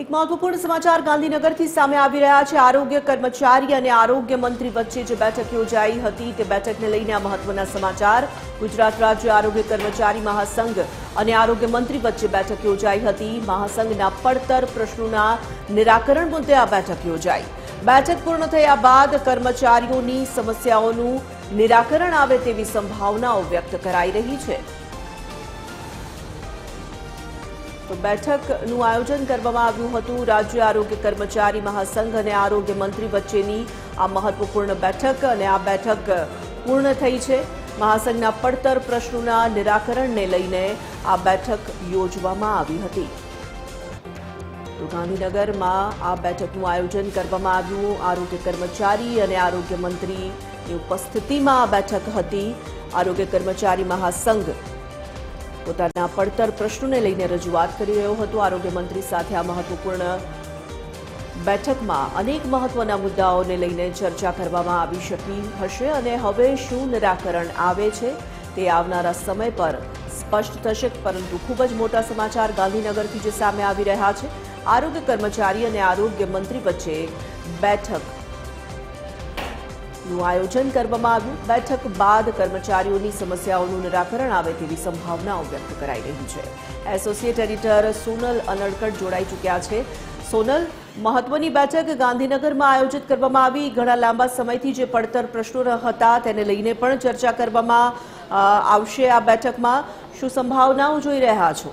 એક મહત્વપૂર્ણ સમાચાર ગાંધીનગરથી સામે આવી રહ્યા છે. આરોગ્ય કર્મચારી અને આરોગ્ય મંત્રી વચ્ચે જે બેઠક યોજાઈ હતી તે બેઠકને લઈને આ મહત્વના સમાચાર. ગુજરાત રાજ્ય આરોગ્ય કર્મચારી મહાસંઘ અને આરોગ્ય મંત્રી વચ્ચે બેઠક યોજાઈ હતી. મહાસંઘના પડતર પ્રશ્નોના નિરાકરણ મુદ્દે આ બેઠક યોજાઈ. બેઠક પૂર્ણ થયા બાદ કર્મચારીઓની સમસ્યાઓનું નિરાકરણ આવે તેવી સંભાવનાઓ વ્યક્ત કરાઈ રહી છે. તો બેઠકનું આયોજન કરવામાં આવ્યું હતું. રાજ્ય આરોગ્ય કર્મચારી મહાસંઘ અને આરોગ્ય મંત્રી વચ્ચેની આ મહત્વપૂર્ણ બેઠક અને આ બેઠક પૂર્ણ થઈ છે. મહાસંઘના પડતર પ્રશ્નોના નિરાકરણને લઈને આ બેઠક યોજવામાં આવી હતી. તો ગાંધીનગરમાં આ બેઠકનું આયોજન કરવામાં આવ્યું. આરોગ્ય કર્મચારી અને આરોગ્ય મંત્રીની ઉપસ્થિતિમાં આ બેઠક હતી. આરોગ્ય કર્મચારી મહાસંઘ પોતાના પડતર પ્રશ્નોને લઈને રજૂઆત કરી રહ્યો હતો. આરોગ્ય મંત્રી સાથે આ મહત્વપૂર્ણ બેઠકમાં અનેક મહત્વના મુદ્દાઓને લઈને ચર્ચા કરવામાં આવી શકી હશે અને હવે શું નિરાકરણ આવે છે તે આવનારા સમય પર સ્પષ્ટ થશે. પરંતુ ખૂબ જ મોટા સમાચાર ગાંધીનગરથી જે સામે આવી રહ્યા છે. આરોગ્ય કર્મચારી અને આરોગ્ય મંત્રી વચ્ચે બેઠક નું આયોજન કરવામાં આવ્યું. બેઠક બાદ કર્મચારીઓની સમસ્યાઓનું નિરાકરણ આવે તેવી સંભાવનાઓ વ્યક્ત કરાઈ રહી છે. એસોસિએટ એડિટર સોનલ અનડકટ જોડાઈ ચૂક્યા છે. સોનલ, મહત્વની બેઠક ગાંધીનગરમાં આયોજિત કરવામાં આવી. ઘણા લાંબા સમયથી જે પડતર પ્રશ્નો હતા તેને લઈને પણ ચર્ચા કરવામાં આવશે આ બેઠકમાં. શું સંભાવનાઓ જોઈ રહ્યા છો?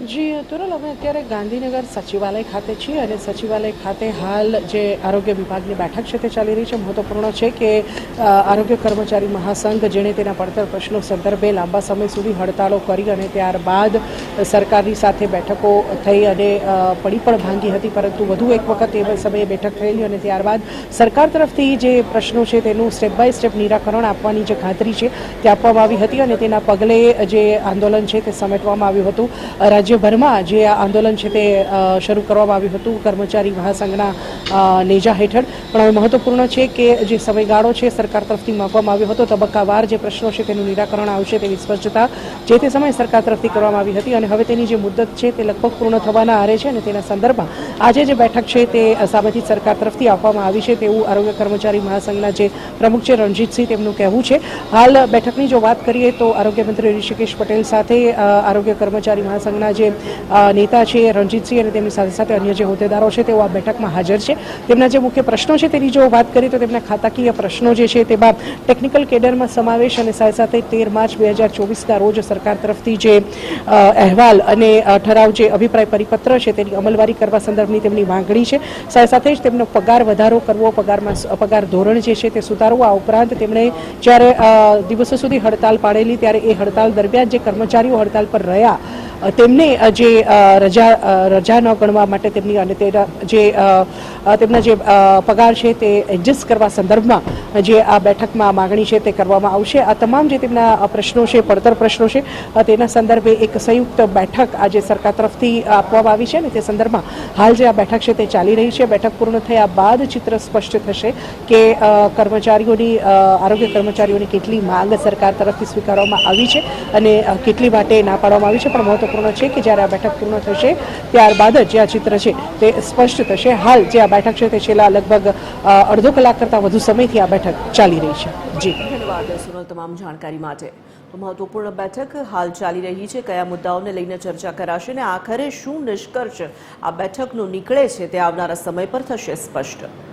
જી તુરલ અમે અત્યારે ગાંધીનગર સચિવાલય ખાતે છીએ અને સચિવાલય ખાતે હાલ જે આરોગ્ય વિભાગની બેઠક છે તે ચાલી રહી છે. મહત્વપૂર્ણ છે કે આરોગ્ય કર્મચારી મહાસંઘ જેણે તેના પડતર પ્રશ્નો સંદર્ભે લાંબા સમય સુધી હડતાળો કરી અને ત્યારબાદ સરકારની સાથે બેઠકો થઈ અને પડી પણ ભાંગી હતી. પરંતુ વધુ એક વખત એ સમયે બેઠક થયેલી અને ત્યારબાદ સરકાર તરફથી જે પ્રશ્નો છે તેનું સ્ટેપ બાય સ્ટેપ નિરાકરણ આપવાની જે ખાતરી છે તે આપવામાં આવી હતી અને તેના પગલે જે આંદોલન છે તે સમેટવામાં આવ્યું હતું. રાજ્યભરમાં જે આ આંદોલન છે તે શરૂ કરવામાં આવ્યું હતું. કર્મચારી મહાસંઘના નેજા હેઠળ. પણ હવે મહત્વપૂર્ણ છે કે જે સમયગાળો છે સરકાર તરફથી માપવામાં આવ્યો હતો, તબક્કાવાર જે પ્રશ્નો છે તેનું નિરાકરણ આવશે તેવી સ્પષ્ટતા જે તે સમયે સરકાર તરફથી કરવામાં આવી હતી. અને હવે તેની જે મુદત છે તે લગભગ પૂર્ણ થવાના આરે છે અને તેના સંદર્ભમાં આજે જે બેઠક છે તે સામેથી સરકાર તરફથી આપવામાં આવી છે તેવું આરોગ્ય કર્મચારી મહાસંઘના જે પ્રમુખ છે રણજીતસિંહ તેમનું કહેવું છે. હાલ બેઠકની જો વાત કરીએ તો આરોગ્ય મંત્રી ઋષિકેશ પટેલ સાથે આરોગ્ય કર્મચારી મહાસંઘના જે નેતા છે રણજીતસિંહ અને તેમની સાથે સાથે અન્ય જે હોદ્દેદારો છે તેઓ આ બેઠકમાં હાજર છે. તેમના જે મુખ્ય પ્રશ્નો છે તેની જો વાત કરીએ તો તેમના ખાતાકીય પ્રશ્નો જે છે તેમાં ટેકનિકલ કેડરમાં સમાવેશ અને સાથે સાથે તેર માર્ચ બે હજાર ચોવીસના રોજ સરકાર તરફથી જે અહેવાલ અને ઠરાવ જે અભિપ્રાય પરિપત્ર છે તેની અમલવારી કરવા સંદર્ભની તેમની માંગણી છે. સાથે સાથે જ તેમનો પગાર વધારો કરવો, પગારમાં પગાર ધોરણ જે છે તે સુધારવું, આ ઉપરાંત તેમણે જ્યારે દિવસો સુધી હડતાલ પાડેલી ત્યારે એ હડતાલ દરમિયાન જે કર્મચારીઓ હડતાલ પર રહ્યા તેમને જે રજા રજા ન ગણવા માટે તેમની, અને તેના જે તેમના જે પગાર છે તે એડજસ્ટ કરવા સંદર્ભમાં જે આ બેઠકમાં માગણી છે તે કરવામાં આવશે. આ તમામ જે તેમના પ્રશ્નો છે, પડતર પ્રશ્નો છે તેના સંદર્ભે એક સંયુક્ત બેઠક આજે સરકાર તરફથી આપવામાં આવી છે અને તે સંદર્ભમાં હાલ જે આ બેઠક છે તે ચાલી રહી છે. બેઠક પૂર્ણ થયા બાદ ચિત્ર સ્પષ્ટ થશે કે કર્મચારીઓની આરોગ્ય કર્મચારીઓની કેટલી માંગ સરકાર તરફથી સ્વીકારવામાં આવી છે અને કેટલી માટે ના પાડવામાં આવી છે. પણ મહત્વપૂર્ણ છે કે જ્યારે આ બેઠક પૂર્ણ થશે, ત્યારબાદ જ આ ચિત્ર છે તે સ્પષ્ટ થશે. હાલ જે આ બેઠક છે તે છેલ્લા લગભગ અડધો કલાક કરતાં વધુ સમયથી આ બેઠક ચાલી રહી છે. જી. ધન્યવાદ સુનલ તમામ જાણકારી માટે. તો મહત્વપૂર્ણ બેઠક હાલ ચાલી રહી છે. કયા મુદ્દાઓને લઈને ચર્ચા કરાશે અને આખરે શું નિષ્કર્ષ આ બેઠકનું નીકળે છે તે આવનારા સમય પર થશે સ્પષ્ટ.